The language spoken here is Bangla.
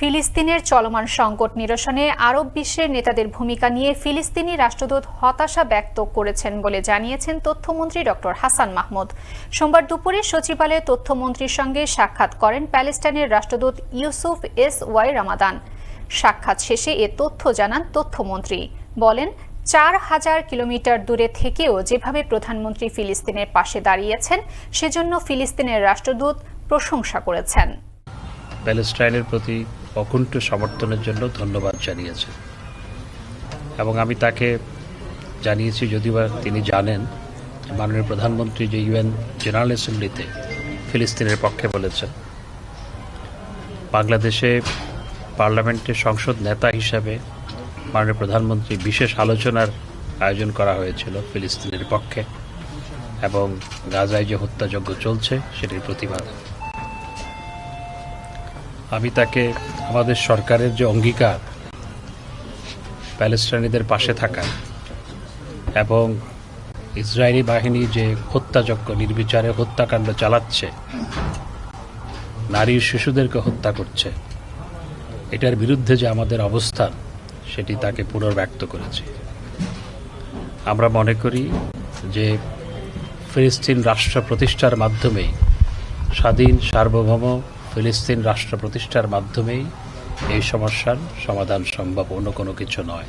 ফিলিস্তিনের চলমান সংকট নিরসনে আরব বিশ্বের নেতাদের ভূমিকা নিয়ে ফিলিস্তিনি রাষ্ট্রদূত হতাশা ব্যক্ত করেছেন বলে জানিয়েছেন তথ্যমন্ত্রী ডক্টর হাসান মাহমুদ। সোমবার দুপুরে সচিবালয়ে তথ্যমন্ত্রীর সঙ্গে সাক্ষাৎ করেন প্যালেস্টাইনের রাষ্ট্রদূত ইউসুফ এস ওয়াই রামাদান। সাক্ষাৎ শেষে এ তথ্য জানান তথ্যমন্ত্রী। বলেন, চার হাজার কিলোমিটার দূরে থেকেও যেভাবে প্রধানমন্ত্রী ফিলিস্তিনের পাশে দাঁড়িয়েছেন, সেজন্য ফিলিস্তিনের রাষ্ট্রদূত প্রশংসা করেছেন। প্যালেস্টাইনের প্রতি অকুণ্ঠ সমর্থনের জন্য ধন্যবাদ জানিয়েছে। এবং আমি তাকে জানিয়েছি, যদিও তিনি জানেন, মাননীয় প্রধানমন্ত্রী যে ইউএন জেনারেল অ্যাসেম্বলিতে ফিলিস্তিনের পক্ষে বলেছেন, বাংলাদেশে পার্লামেন্টের সংসদ নেতা হিসাবে মাননীয় প্রধানমন্ত্রী বিশেষ আলোচনার আয়োজন করা হয়েছিল ফিলিস্তিনের পক্ষে, এবং গাজায় যে হত্যাযজ্ঞ চলছে, সেটির প্রতিবাদে। আমি তাকে আমাদের সরকারের যে অঙ্গীকার, প্যালেস্টাইনিদের পাশে থাকা এবং ইসরায়েলি বাহিনী যে হত্যাযজ্ঞ, নির্বিচারে হত্যাকাণ্ড চালাচ্ছে, নারী শিশুদেরকে হত্যা করছে, এটার বিরুদ্ধে যে আমাদের অবস্থান, সেটি তাকে পুনর্ব্যক্ত করেছে। আমরা মনে করি যে ফিলিস্তিন রাষ্ট্র প্রতিষ্ঠার মাধ্যমেই স্বাধীন সার্বভৌম ফিলিস্তিন রাষ্ট্র প্রতিষ্ঠার মাধ্যমেই এই সমস্যার সমাধান সম্ভব অন্য কোনো কিছু নয়।